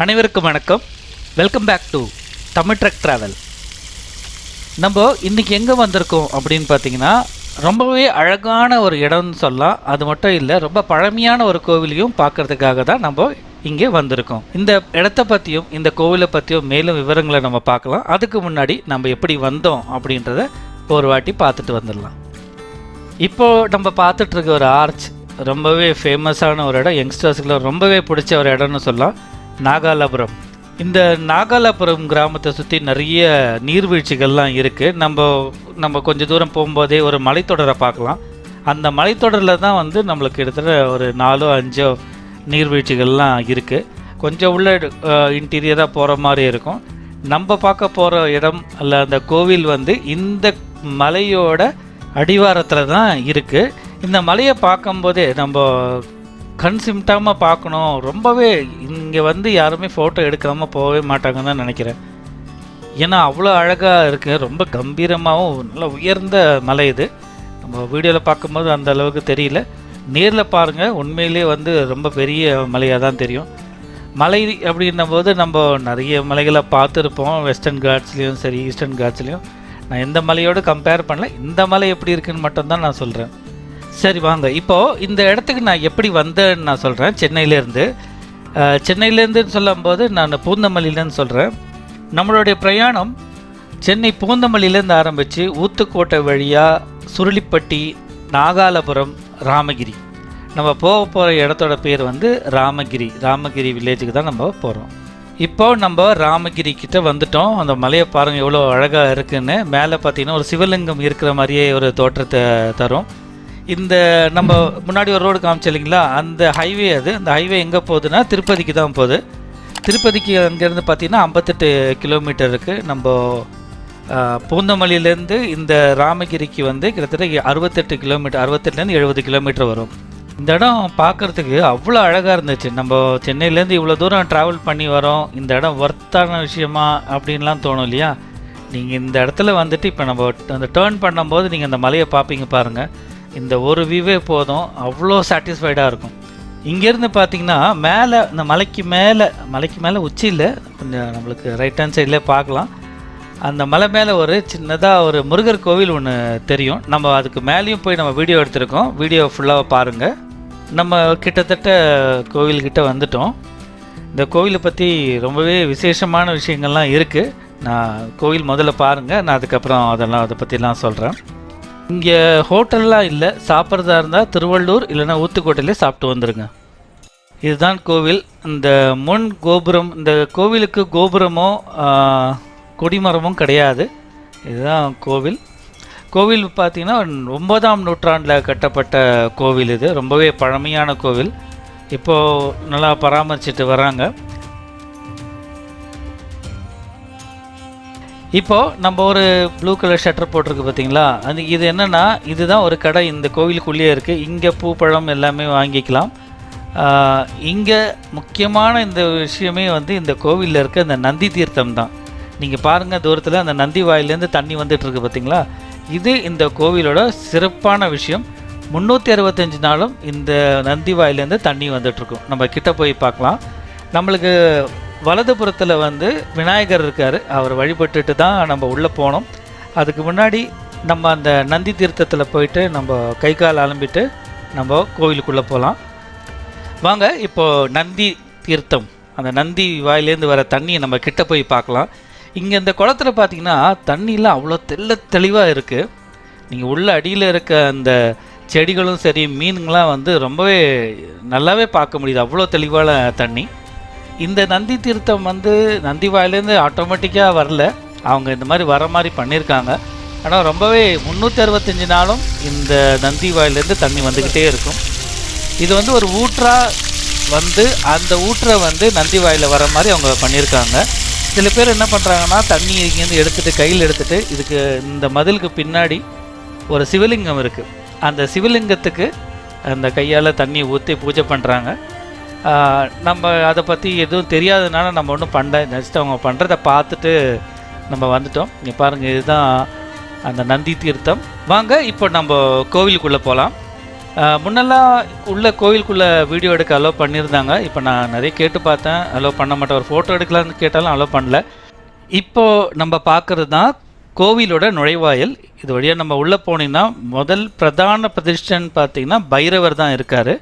அனைவருக்கும் வணக்கம். Welcome back to Tamil truck travel நம்ம இன்றைக்கி எங்கே வந்திருக்கோம் அப்படின்னு பார்த்தீங்கன்னா ரொம்பவே அழகான ஒரு இடம்னு சொல்லலாம். அது மட்டும் இல்லை ரொம்ப பழமையான ஒரு கோவிலையும் பார்க்கறதுக்காக தான் நம்ம இங்கே வந்திருக்கோம். இந்த இடத்த பற்றியும் இந்த கோவிலை பற்றியும் மேலும் விவரங்களை நம்ம பார்க்கலாம். அதுக்கு முன்னாடி நம்ம எப்படி வந்தோம் அப்படின்றத ஒரு வாட்டி பார்த்துட்டு வந்துடலாம். இப்போது நம்ம பார்த்துட்ருக்க ஒரு ஆர்ச் ரொம்பவே ஃபேமஸான ஒரு இடம். யங்ஸ்டர்ஸ்க்குலாம் ரொம்பவே பிடிச்ச ஒரு இடம்னு சொல்லலாம். நாகாலாபுரம். இந்த நாகாலாபுரம் கிராமத்தை சுற்றி நிறைய நீர்வீழ்ச்சிகள்லாம் இருக்குது நம்ம நம்ம கொஞ்சம் தூரம் போகும்போதே ஒரு மலைத்தொடரை பார்க்கலாம். அந்த மலைத்தொடரில் தான் வந்து நம்மளுக்கு கிட்டத்தட்ட ஒரு நாலோ அஞ்சோ நீர்வீழ்ச்சிகள்லாம் இருக்குது கொஞ்சம் உள்ள இன்டீரியராக போகிற மாதிரி இருக்கும். நம்ம பார்க்க போகிற இடம் அல்ல அந்த கோவில் வந்து இந்த மலையோட அடிவாரத்தில் தான் இருக்குது இந்த மலையை பார்க்கும்போதே நம்ம கண் சிமிட்டாமல் பார்க்கணும். ரொம்பவே இங்கே வந்து யாருமே ஃபோட்டோ எடுக்காமல் போகவே மாட்டாங்கன்னு தான் நினைக்கிறேன். ஏன்னா அவ்வளோ அழகாக இருக்குது ரொம்ப கம்பீரமாகவும் நல்ல உயர்ந்த மலை இது. நம்ம வீடியோவில் பார்க்கும்போது அந்த அளவுக்கு தெரியல. நேரில் பாருங்கள் உண்மையிலே வந்து ரொம்ப பெரிய மலையாக தான் தெரியும். மலை அப்படின்னும் போது நம்ம நிறைய மலைகளை பார்த்துருப்போம். வெஸ்டர்ன் காட்ஸ்லேயும் சரி ஈஸ்டர்ன் காட்ஸ்லேயும் நான் எந்த மலையோடு கம்பேர் பண்ணல. இந்த மலை எப்படி இருக்குன்னு மட்டும்தான் நான் சொல்கிறேன் சரி வாங்க. இப்போது இந்த இடத்துக்கு நான் எப்படி வந்தேன்னு நான் சொல்கிறேன் சென்னையிலேருந்து. சென்னையிலேருந்துன்னு சொல்லும்போது நான் பூந்தமல்லியிலேருந்து சொல்கிறேன் நம்மளுடைய பிரயாணம் சென்னை பூந்தமல்லியிலேருந்து ஆரம்பித்து ஊத்துக்கோட்டை வழியாக சுருளிப்பட்டி நாகாலபுரம் ராமகிரி. நம்ம போக போகிற இடத்தோட பேர் வந்து ராமகிரி. ராமகிரி வில்லேஜுக்கு தான் நம்ம போகிறோம் இப்போ நம்ம ராமகிரி கிட்டே வந்துட்டோம். அந்த மலையை பாருங்கள் எவ்வளோ அழகாக இருக்குன்னு. மேலே பார்த்தீங்கன்னா ஒரு சிவலிங்கம் இருக்கிற மாதிரியே ஒரு தோற்றத்தை தரும். இந்த நம்ம முன்னாடி ஒரு ரோடு காமிச்சு இல்லைங்களா? அந்த ஹைவே அது. அந்த ஹைவே எங்கே போகுதுன்னா திருப்பதிக்கு தான் போகுது. திருப்பதிக்கு அங்கேருந்து பார்த்தீங்கன்னா ஐம்பத்தெட்டு கிலோமீட்டர் இருக்குது நம்ம பூந்தமல்லியிலேருந்து இந்த ராமகிரிக்கு வந்து கிட்டத்தட்ட அறுபத்தெட்டு கிலோமீட்டர் அறுபத்தெட்டுலேருந்து எழுபது கிலோமீட்டர் வரும். இந்த இடம் பார்க்குறதுக்கு அவ்வளோ அழகாக இருந்துச்சு. நம்ம சென்னையிலேருந்து இவ்வளோ தூரம் ட்ராவல் பண்ணி வரோம். இந்த இடம் ஒர்த்தான விஷயமா அப்படின்லாம் தோணும் இல்லையா? நீங்கள் இந்த இடத்துல வந்துட்டு இப்போ நம்ம அந்த டேர்ன் பண்ணும்போது நீங்கள் அந்த மலையை பார்ப்பீங்க பாருங்கள் இந்த ஒரு வியூவே போதும் அவ்வளோ சாட்டிஸ்ஃபைடாக இருக்கும். இங்கேருந்து பார்த்தீங்கன்னா மேலே இந்த மலைக்கு மேலே மலைக்கு மேலே உச்சியில் கொஞ்சம் நம்மளுக்கு ரைட் ஹேண்ட் சைட்லேயே பார்க்கலாம் அந்த மலை மேலே ஒரு சின்னதாக ஒரு முருகர் கோவில் ஒன்று தெரியும். நம்ம அதுக்கு மேலேயும் போய் நம்ம வீடியோ எடுத்திருக்கோம். வீடியோ ஃபுல்லாக பாருங்கள் நம்ம கிட்டத்தட்ட கோவில்கிட்ட வந்துட்டோம். இந்த கோவிலை பற்றி ரொம்பவே விசேஷமான விஷயங்கள்லாம் இருக்குது நான் கோவில் முதல்ல பாருங்கள் நான் அதுக்கப்புறம் அதெல்லாம் அதை பற்றிலாம் சொல்கிறேன் இங்கே ஹோட்டல்லாம் இல்லை சாப்பிட்றதா இருந்தால் திருவள்ளூர் இல்லைன்னா ஊத்துக்கோட்டையிலே சாப்பிட்டு வந்துடுங்க இதுதான் கோவில். இந்த முன் கோபுரம் இந்த கோவிலுக்கு கோபுரமோ கொடிமரமும் கிடையாது. இதுதான் கோவில். கோவில் பார்த்திங்கன்னா ஒன்பதாம் நூற்றாண்டில் கட்டப்பட்ட கோவில் இது. ரொம்பவே பழமையான கோவில். இப்போது நல்லா பராமரிச்சுட்டு வராங்க. இப்போது நம்ம ஒரு ப்ளூ கலர் ஷட்டர் போட்டிருக்கு பார்த்தீங்களா? அது இது என்னென்னா இதுதான் ஒரு கடை இந்த கோவிலுக்குள்ளேயே இருக்குது இங்கே பூ பழம் எல்லாமே வாங்கிக்கலாம். இங்கே முக்கியமான இந்த விஷயமே வந்து இந்த கோவிலில் இருக்க இந்த நந்தி தீர்த்தம் தான். நீங்கள் பாருங்கள் தூரத்தில் அந்த நந்தி வாயிலேருந்து தண்ணி வந்துட்டுருக்கு பார்த்தீங்களா? இது இந்த கோவிலோட சிறப்பான விஷயம். முந்நூற்றி அறுபத்தஞ்சு நாளும் இந்த நந்தி வாயிலேருந்து தண்ணி வந்துட்டுருக்கும். நம்ம கிட்ட போய் பார்க்கலாம். நம்மளுக்கு வலதுபுறத்தில் வந்து விநாயகர் இருக்கார். அவர் வழிபட்டுட்டு தான் நம்ம உள்ளே போனோம். அதுக்கு முன்னாடி நம்ம அந்த நந்தி தீர்த்தத்தில் போயிட்டு நம்ம கை கால் அலம்பிட்டு நம்ம கோவிலுக்குள்ளே போகலாம் வாங்க இப்போ நந்தி தீர்த்தம். அந்த நந்தி வாயிலேருந்து வர தண்ணியை நம்ம கிட்ட போய் பார்க்கலாம் இங்கே இந்த குளத்துல பார்த்தீங்கன்னா தண்ணியெலாம் அவ்வளோ தெள்ள தெளிவாக இருக்குது நீங்கள் உள்ள அடியில் இருக்க அந்த செடிகளும் சரி மீனுங்களாம் வந்து ரொம்பவே நல்லாவே பார்க்க முடியுது. அவ்வளோ தெளிவான தண்ணி. இந்த நந்தி தீர்த்தம் வந்து நந்தி வாயிலேருந்து ஆட்டோமேட்டிக்காக வரல. அவங்க இந்த மாதிரி வர மாதிரி பண்ணியிருக்காங்க. ஆனால் ரொம்பவே முந்நூற்றி அறுபத்தஞ்சு நாளும் இந்த நந்தி வாயிலேருந்து தண்ணி வந்துக்கிட்டே இருக்கும். இது வந்து ஒரு ஊற்றாக வந்து அந்த ஊற்றை வந்து நந்தி வாயில் வர மாதிரி அவங்க பண்ணியிருக்காங்க. சில பேர் என்ன பண்ணுறாங்கன்னா தண்ணி இங்கேருந்து எடுத்துகிட்டு கையில் எடுத்துகிட்டு இதுக்கு இந்த மதிலுக்கு பின்னாடி ஒரு சிவலிங்கம் இருக்குது அந்த சிவலிங்கத்துக்கு அந்த கையால் தண்ணி ஊற்றி பூஜை பண்ணுறாங்க நம்ம அதை பற்றி எதுவும் தெரியாததுனால நம்ம ஒன்றும் பண்ணல ஜஸ்ட் அவங்க பண்ணுறத பார்த்துட்டு நம்ம வந்துட்டோம். இங்கே பாருங்கள் இதுதான் அந்த நந்தி தீர்த்தம். வாங்க இப்போ நம்ம கோவிலுக்குள்ளே போகலாம் முன்னெல்லாம் உள்ள கோவிலுக்குள்ளே வீடியோ எடுக்க அலோவ் பண்ணியிருந்தாங்க. இப்போ நான் நிறைய கேட்டு பார்த்தேன். அலோவ் பண்ண மாட்டேன். ஒரு ஃபோட்டோ எடுக்கலாம்னு கேட்டாலும் அலோவ் பண்ணல. இப்போ நம்ம பார்க்குறது தான் கோவிலோட நுழைவாயில். இது வழியாக நம்ம உள்ளே போனீங்கன்னா முதல் பிரதான பிரதிஷ்டன் பார்த்தீங்கன்னா பைரவர் தான் இருக்கார்.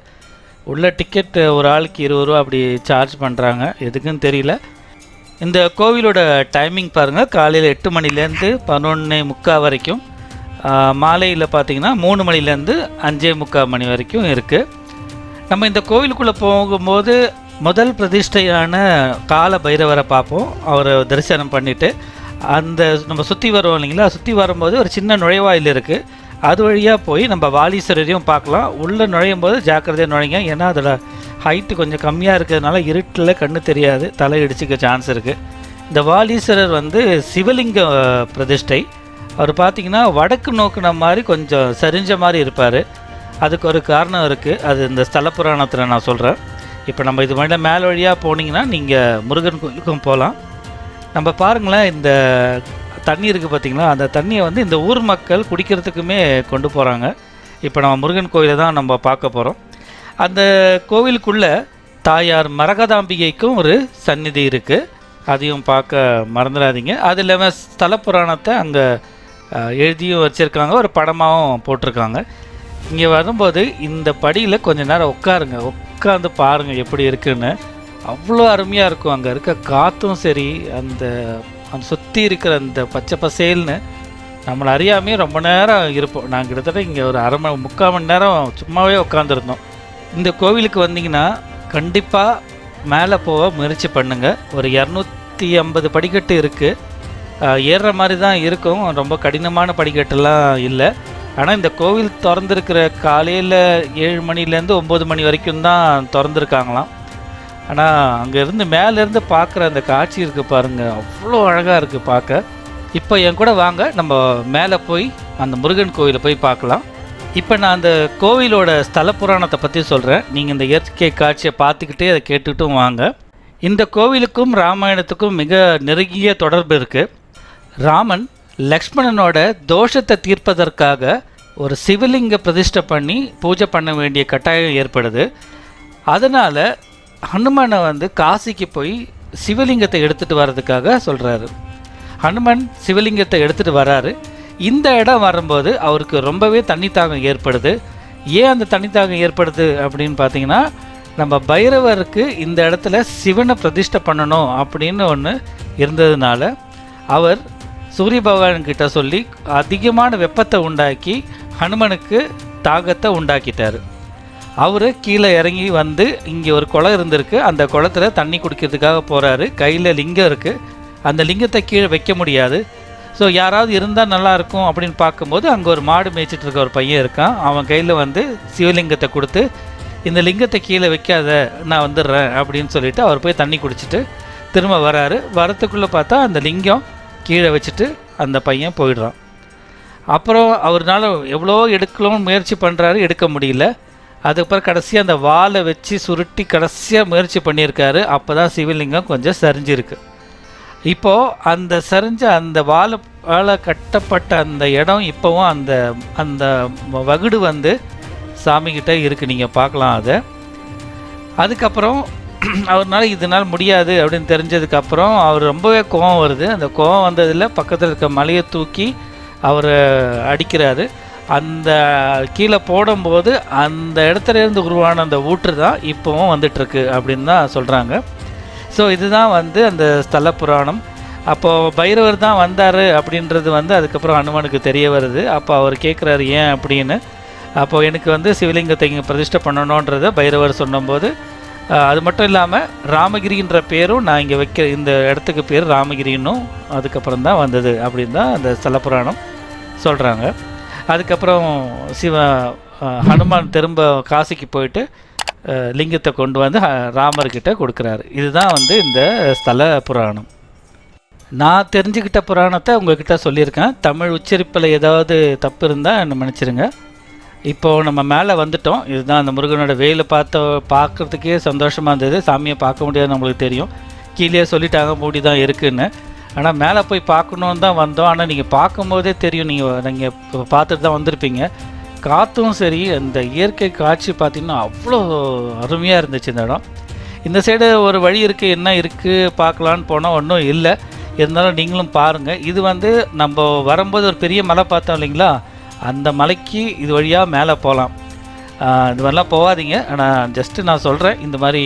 உள்ள டிக்கெட் ஒரு ஆளுக்கு இருபது ரூபா அப்படி சார்ஜ் பண்ணுறாங்க எதுக்குன்னு தெரியல. இந்த கோவிலோட டைமிங் பாருங்கள் காலையில் எட்டு மணிலேருந்து பதினொன்று முக்கால் வரைக்கும். மாலையில் பார்த்தீங்கன்னா மூணு மணிலேருந்து அஞ்சே முக்கால் மணி வரைக்கும் இருக்குது நம்ம இந்த கோவிலுக்குள்ளே போகும்போது முதல் பிரதிஷ்டையான கால பைரவரை பார்ப்போம். அவரை தரிசனம் பண்ணிவிட்டு அந்த நம்ம சுற்றி வருவோம் இல்லைங்களா? சுற்றி வரும்போது ஒரு சின்ன நுழைவாயில் இருக்குது அது வழியாக போய் நம்ம வாலீஸ்வரரையும் பார்க்கலாம். உள்ளே நுழையும் போது ஜாக்கிரதையாக நுழைங்க. ஏன்னா அதோட ஹைட்டு கொஞ்சம் கம்மியாக இருக்கிறதுனால இருட்டில் கண்ணு தெரியாது. தலை இடிச்சிக்க சான்ஸ் இருக்குது இந்த வாலீஸ்வரர் வந்து சிவலிங்க பிரதிஷ்டை. அவர் பார்த்தீங்கன்னா வடக்கு நோக்குன மாதிரி கொஞ்சம் சரிஞ்ச மாதிரி இருப்பார். அதுக்கு ஒரு காரணம் இருக்குது அது இந்த ஸ்தல புராணத்தில் நான் சொல்கிறேன் இப்போ நம்ம இது மாதிரி மேல் வழியாக போனீங்கன்னா நீங்கள் முருகன் கோயிலுக்கும் போகலாம் நம்ம பாருங்களேன் இந்த தண்ணி இருக்குது பார்த்திங்களா? அந்த தண்ணியை வந்து இந்த ஊர் மக்கள் குடிக்கிறதுக்குமே கொண்டு போகிறாங்க இப்போ நம்ம முருகன் கோயிலை தான் நம்ம பார்க்க போகிறோம் அந்த கோவிலுக்குள்ளே தாயார் மரகதாம்பிகைக்கும் ஒரு சந்நிதி இருக்குது அதையும் பார்க்க மறந்துடாதீங்க. அது இல்லாமல் ஸ்தல புராணத்தை அங்கே எழுதியும் வச்சுருக்காங்க. ஒரு படமாகவும் போட்டிருக்காங்க. இங்கே வரும்போது இந்த படியில் கொஞ்ச நேரம் உட்காருங்க. உட்காந்து பாருங்கள் எப்படி இருக்குன்னு. அவ்வளோ அருமையாக இருக்கும். அங்கே இருக்க காற்றும் சரி அந்த அந்த சுற்றி இருக்கிற அந்த பச்சை பசேல்னு நம்மளை அறியாமே ரொம்ப நேரம் இருப்போம். நாங்கள் கிட்டத்தட்ட இங்கே ஒரு அரை மணி முக்கால் மணி நேரம் சும்மாவே உட்காந்துருந்தோம் இந்த கோவிலுக்கு வந்தீங்கன்னா கண்டிப்பாக மேலே போக முயற்சி பண்ணுங்கள் ஒரு இரநூத்தி ஐம்பது படிக்கட்டு இருக்குது ஏறுற மாதிரி தான் இருக்கும். ரொம்ப கடினமான படிக்கட்டெல்லாம் இல்லை. ஆனால் இந்த கோவில் திறந்துருக்கிற காலையில் ஏழு மணிலேருந்து ஒம்பது மணி வரைக்கும் தான் திறந்துருக்காங்களாம். ஆனால் அங்கேருந்து மேலேருந்து பார்க்குற அந்த காட்சி இருக்குது பாருங்கள் அவ்வளோ அழகாக இருக்குது பார்க்க. இப்போ என் கூட வாங்க நம்ம மேலே போய் அந்த முருகன் கோவிலை போய் பார்க்கலாம். இப்போ நான் அந்த கோவிலோட ஸ்தல புராணத்தை பற்றி சொல்கிறேன். நீங்கள் இந்த இயற்கை காட்சியை பார்த்துக்கிட்டே அதை கேட்டுக்கிட்டும் வாங்க. இந்த கோவிலுக்கும் ராமாயணத்துக்கும் மிக நெருங்கிய தொடர்பு இருக்குது ராமன் லக்ஷ்மணனோட தோஷத்தை தீர்ப்பதற்காக ஒரு சிவலிங்க பிரதிஷ்டை பண்ணி பூஜை பண்ண வேண்டிய கட்டாயம் ஏற்படுது. அதனால் ஹனுமனை வந்து காசிக்கு போய் சிவலிங்கத்தை எடுத்துகிட்டு வர்றதுக்காக சொல்கிறாரு ஹனுமன் சிவலிங்கத்தை எடுத்துகிட்டு வராரு. இந்த இடம் வரும்போது அவருக்கு ரொம்பவே தண்ணி தாகம் ஏற்படுது. ஏன் அந்த தண்ணி தாகம் ஏற்படுது அப்படின்னு பார்த்தீங்கன்னா நம்ம பைரவருக்கு இந்த இடத்துல சிவனை பிரதிஷ்டை பண்ணணும் அப்படின்னு ஒன்று இருந்ததுனால அவர் சூரிய பகவான்கிட்ட சொல்லி அதிகமான வெப்பத்தை உண்டாக்கி ஹனுமனுக்கு தாகத்தை உண்டாக்கிட்டார். அவர் கீழே இறங்கி வந்து இங்கே ஒரு குளம் இருந்திருக்கு. அந்த குளத்துல தண்ணி குடிக்கிறதுக்காக போகிறாரு கையில் லிங்கம் இருக்குது அந்த லிங்கத்தை கீழே வைக்க முடியாது. ஸோ யாராவது இருந்தால் நல்லாயிருக்கும் அப்படின்னு பார்க்கும்போது அங்கே ஒரு மாடு மேய்ச்சிட்டு இருக்க ஒரு பையன் இருக்கான். அவன் கையில் வந்து சிவலிங்கத்தை கொடுத்து இந்த லிங்கத்தை கீழே வைக்காத நான் வந்துடுறேன் அப்படின்னு சொல்லிவிட்டு அவர் போய் தண்ணி குடிச்சிட்டு திரும்ப வராரு. வரத்துக்குள்ளே பார்த்தா அந்த லிங்கம் கீழே வச்சுட்டு அந்த பையன் போயிடுறான். அப்புறம் அவர்னால எவ்வளோ எடுக்கலாம்னு முயற்சி பண்ணுறாரு எடுக்க முடியல. அதுக்கப்புறம் கடைசியாக அந்த வாலை வச்சு சுருட்டி கடைசியாக முயற்சி பண்ணியிருக்காரு. அப்போ தான் சிவலிங்கம் கொஞ்சம் சரிஞ்சிருக்கு. இப்போது அந்த சரிஞ்ச அந்த வாழை வாழை கட்டப்பட்ட அந்த இடம் இப்போவும் அந்த அந்த வகுடு வந்து சாமிக்கிட்ட இருக்குது நீங்கள் பார்க்கலாம் அதை. அதுக்கப்புறம் அவர்னால இதனால் முடியாது அப்படின்னு தெரிஞ்சதுக்கப்புறம் அவர் ரொம்பவே கோவம் வருது. அந்த கோவம் வந்ததில் பக்கத்தில் இருக்க மலையை தூக்கி அவர் அடிக்கிறாரு. அந்த கீழே போடும்போது அந்த இடத்துல இருந்து உருவான அந்த ஊற்று தான் இப்போவும் வந்துட்டுருக்கு அப்படின்னு தான் சொல்கிறாங்க ஸோ இதுதான் வந்து அந்த ஸ்தல புராணம். அப்போது பைரவர் தான் வந்தார் அப்படின்றது வந்து அதுக்கப்புறம் அனுமனுக்கு தெரிய வருது. அப்போ அவர் கேட்குறாரு ஏன் அப்படின்னு? அப்போது எனக்கு வந்து சிவலிங்கத்தை இங்கே பிரதிஷ்டை பண்ணணுன்றதை பைரவர் சொன்னபோது அது மட்டும் இல்லாமல் ராமகிரின்ற பேரும் நான் இங்கே வைக்க இந்த இடத்துக்கு பேர் ராமகிரின்னும் அதுக்கப்புறம் தான் வந்தது அப்படின்னு தான் அந்த ஸ்தல புராணம் சொல்கிறாங்க அதுக்கப்புறம் சிவ ஹனுமான் திரும்ப காசிக்கு போயிட்டு லிங்கத்தை கொண்டு வந்து ராமர்கிட்ட கொடுக்குறாரு. இதுதான் வந்து இந்த ஸ்தல புராணம். நான் தெரிஞ்சுக்கிட்ட புராணத்தை உங்ககிட்ட சொல்லியிருக்கேன். தமிழ் உச்சரிப்பில் ஏதாவது தப்பு இருந்தால் என்ன மன்னிச்சிருங்க. இப்போது நம்ம மேலே வந்துட்டோம். இதுதான் அந்த முருகனோட வெயிலை பார்த்த பார்க்குறதுக்கே சந்தோஷமாக இருந்தது. சாமியை பார்க்க முடியாது நம்மளுக்கு தெரியும். கீழே சொல்லிட்டாங்க மூடி தான் இருக்குன்னு. ஆனால் மேலே போய் பார்க்கணுன்னு தான் வந்தோம். ஆனால் நீங்கள் பார்க்கும்போதே தெரியும். நீங்கள் நீங்கள் பார்த்துட்டு தான் வந்திருப்பீங்க. காற்றும் சரி அந்த இயற்கை காட்சி பார்த்திங்கன்னா அவ்வளோ அருமையாக இருந்துச்சு இந்த இடம். இந்த சைடு ஒரு வழி இருக்குது என்ன இருக்குது பார்க்கலான்னு போனால் ஒன்றும் இல்லை. இருந்தாலும் நீங்களும் பாருங்கள் இது வந்து நம்ம வரும்போது ஒரு பெரிய மலை பார்த்தோம் இல்லைங்களா? அந்த மலைக்கு இது வழியாக மேலே போகலாம். இது மாதிரிலாம் போகாதீங்க. ஆனால் ஜஸ்ட்டு நான் சொல்கிறேன் இந்த மாதிரி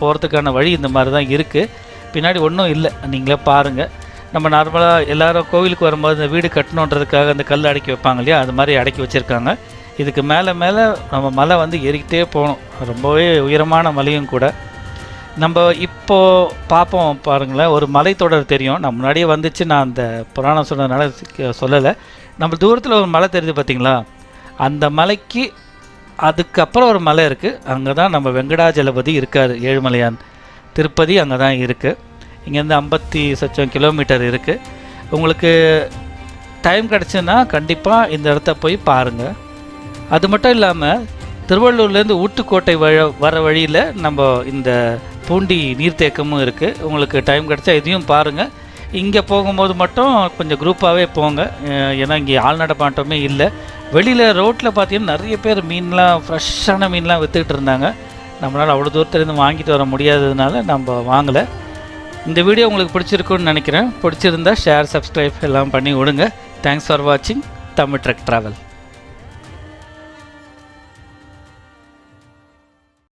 போகிறதுக்கான வழி இந்த மாதிரி தான் இருக்குது பின்னாடி ஒன்றும் இல்லை. நீங்களே பாருங்கள் நம்ம நார்மலாக எல்லாரும் கோவிலுக்கு வரும்போது இந்த வீடு கட்டணுன்றதுக்காக அந்த கல் அடக்கி வைப்பாங்க இல்லையா? அது மாதிரி அடக்கி வச்சுருக்காங்க. இதுக்கு மேலே மேலே நம்ம மலை வந்து ஏறிக்கிட்டே போகணும். ரொம்பவே உயரமான மலையும் கூட. நம்ம இப்போது பார்ப்போம் பாருங்களேன். ஒரு மலைத்தொடர் தெரியும். நான் முன்னாடியே வந்துச்சு. நான் அந்த புராணம் சொன்னதுனால சொல்லலை. நம்ம தூரத்தில் ஒரு மலை தெரியுது பார்த்திங்களா அந்த மலைக்கு அதுக்கப்புறம் ஒரு மலை இருக்குது அங்கே தான் நம்ம வெங்கடாஜலபதி இருக்கார் ஏழுமலையான். திருப்பதி அங்கே தான் இருக்குது இங்கேருந்து ஐம்பத்தி சச்சம் கிலோமீட்டர் இருக்குது உங்களுக்கு டைம் கிடச்சுன்னா கண்டிப்பாக இந்த இடத்த போய் பாருங்கள் அது மட்டும் இல்லாமல் திருவள்ளூர்லேருந்து ஊட்டுக்கோட்டை வழ வர வழியில் நம்ம இந்த பூண்டி நீர்த்தேக்கமும் இருக்குது உங்களுக்கு டைம் கிடச்சா இதையும் பாருங்கள் இங்கே போகும்போது மட்டும் கொஞ்சம் குரூப்பாகவே போங்க. ஏன்னா இங்கே ஆள் நடப்பாட்டமே இல்லை. வெளியில் ரோட்டில் பார்த்தீங்கன்னா நிறைய பேர் மீன்லாம் ஃப்ரெஷ்ஷான மீன்லாம் விற்றுக்கிட்டு இருந்தாங்க. நம்மளால் அவ்வளோ தூரத்துலேருந்து வாங்கிட்டு வர முடியாததுனால நம்ம வாங்கலை. இந்த வீடியோ உங்களுக்கு பிடிச்சிருக்குன்னு நினைக்கிறேன். பிடிச்சிருந்தா ஷேர் சப்ஸ்கிரைப் எல்லாம் பண்ணி விடுங்க. தேங்க்ஸ் ஃபார் வாட்சிங் தமிழ் ட்ரக் ட்ராவல்